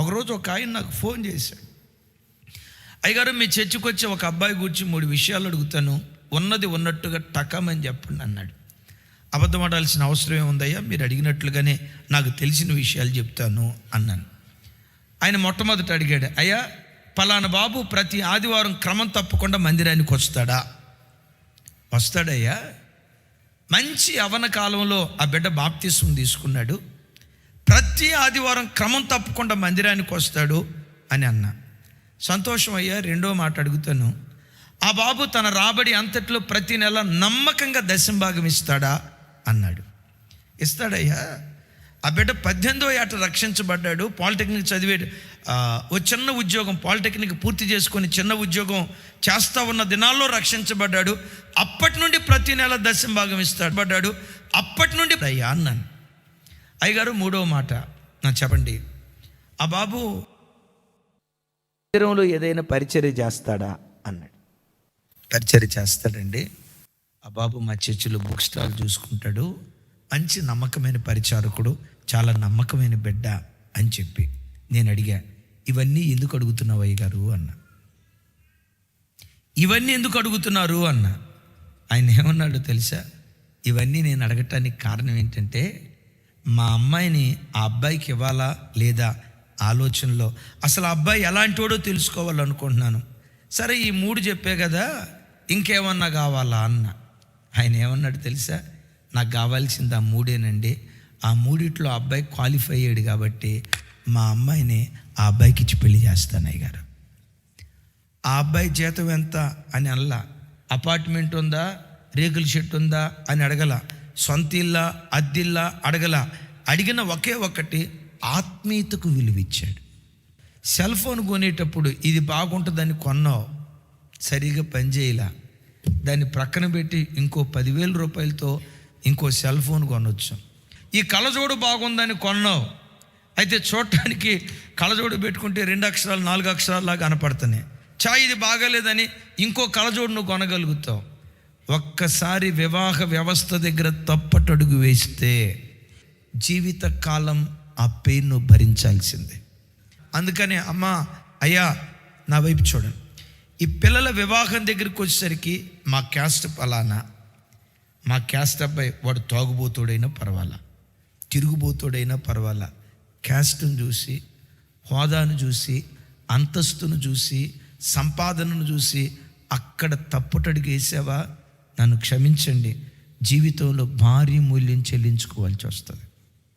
ఒకరోజు ఒక ఆయన నాకు ఫోన్ చేశాడు. అయ్యగారు మీ చర్చికి వచ్చి ఒక అబ్బాయి గురించి మూడు విషయాలు అడుగుతాను. ఉన్నది ఉన్నట్టుగా టకమని చెప్పండి అన్నాడు. అబద్ధం ఆడాల్సిన అవసరం ఏముందయ్యా? మీరు అడిగినట్లుగానే నాకు తెలిసిన విషయాలు చెప్తాను అన్నాను. ఆయన మొట్టమొదట అడిగాడు అయ్యా పలానా బాబు ప్రతి ఆదివారం క్రమం తప్పకుండా మందిరానికి వస్తాడా? వస్తాడయ్యా. మంచి అవన కాలంలో ఆ బిడ్డ బాప్తీసం తీసుకున్నాడు. ప్రతి ఆదివారం క్రమం తప్పకుండా మందిరానికి వస్తాడు అని అన్న. సంతోషం అయ్యా రెండో మాట అడుగుతాను. ఆ బాబు తన రాబడి అంతట్లో ప్రతి నెల నమ్మకంగా దశంభాగం ఇస్తాడా? అన్నాడు. ఇస్తాడయ్యా. ఆ బిడ్డ పద్దెనిమిదో ఏట రక్షించబడ్డాడు. పాలిటెక్నిక్ చదివాడు ఓ చిన్న ఉద్యోగం పాలిటెక్నిక్ పూర్తి చేసుకొని చిన్న ఉద్యోగం చేస్తా ఉన్న దినాల్లో రక్షించబడ్డాడు. అప్పటి నుండి ప్రతి నెల దశంభాగం ఇస్తాడు. పడ్డాడు. అప్పటి నుండి అయ్యా అన్నాను. అయ్యగారు మూడవ మాట. నా చెప్పండి. ఆ బాబు మందిరంలో ఏదైనా పరిచర్య చేస్తాడా? అన్నాడు. పరిచర్య చేస్తాడండి. ఆ బాబు మా చర్చిలో బుక్ స్టాల్ చూసుకుంటాడు. మంచి నమ్మకమైన పరిచారకుడు చాలా నమ్మకమైన బిడ్డ అని చెప్పి నేను అడిగా ఇవన్నీ ఎందుకు అడుగుతున్నావు అయ్య గారు అన్న. ఇవన్నీ ఎందుకు అడుగుతున్నారు? అన్న. ఆయన ఏమన్నాడు తెలుసా? ఇవన్నీ నేను అడగటానికి కారణం ఏంటంటే మా అమ్మాయిని ఆ అబ్బాయికి ఇవ్వాలా లేదా ఆలోచనలో? అసలు అబ్బాయి ఎలాంటివాడో తెలుసుకోవాలనుకుంటున్నాను. సరే ఈ మూడు చెప్పే కదా ఇంకేమన్నా కావాలా అన్న. ఆయన ఏమన్నాడు తెలుసా? నాకు కావాల్సింది ఆ మూడేనండి. ఆ మూడిట్లో ఆ అబ్బాయి క్వాలిఫై అయ్యాడు కాబట్టి మా అమ్మాయిని ఆ అబ్బాయికి ఇచ్చి పెళ్ళి చేస్తానయ్య గారు ఆ అబ్బాయి జీతం ఎంత అని అనలా. అపార్ట్మెంట్ ఉందా? రేకుల షెట్ ఉందా? అని అడగల. సొంత ఇల్లా అద్దిల్లా అడగల. అడిగిన ఒకే ఒక్కటి ఆత్మీయతకు విలువిచ్చాడు. సెల్ ఫోన్ కొనేటప్పుడు ఇది బాగుంటుందని కొన్నావు. సరిగా పనిచేయలా. దాన్ని ప్రక్కన పెట్టి ఇంకో పదివేల రూపాయలతో ఇంకో సెల్ ఫోన్ కొనొచ్చు. ఈ కళ్ళజోడు బాగుందని కొన్నావు. అయితే చూడటానికి కళ్ళజోడు పెట్టుకుంటే రెండు అక్షరాలు నాలుగు అక్షరాల్లాగా కనపడుతున్నాయి. చా ఇది బాగాలేదని ఇంకో కళ్ళజోడు నువ్వు కొనగలుగుతావు. ఒక్కసారి వివాహ వ్యవస్థ దగ్గర తప్పటడుగు వేస్తే జీవిత కాలం ఆ పెయిన్ను భరించాల్సిందే. అందుకని అమ్మ అయ్యా నా వైపు చూడండి. ఈ పిల్లల వివాహం దగ్గరికి వచ్చేసరికి మా క్యాస్ట్ పలానా? మా క్యాస్ట్ అబ్బాయి వాడు తాగుబోతుడైనా పర్వాలా? తిరుగుబోతుడైనా పర్వాలా? క్యాస్ట్ను చూసి హోదాను చూసి అంతస్తును చూసి సంపాదనను చూసి అక్కడ తప్పుటడుగు వేసావా? నన్ను క్షమించండి. జీవితంలో భారీ మూల్యం చెల్లించుకోవాల్సి వస్తుంది.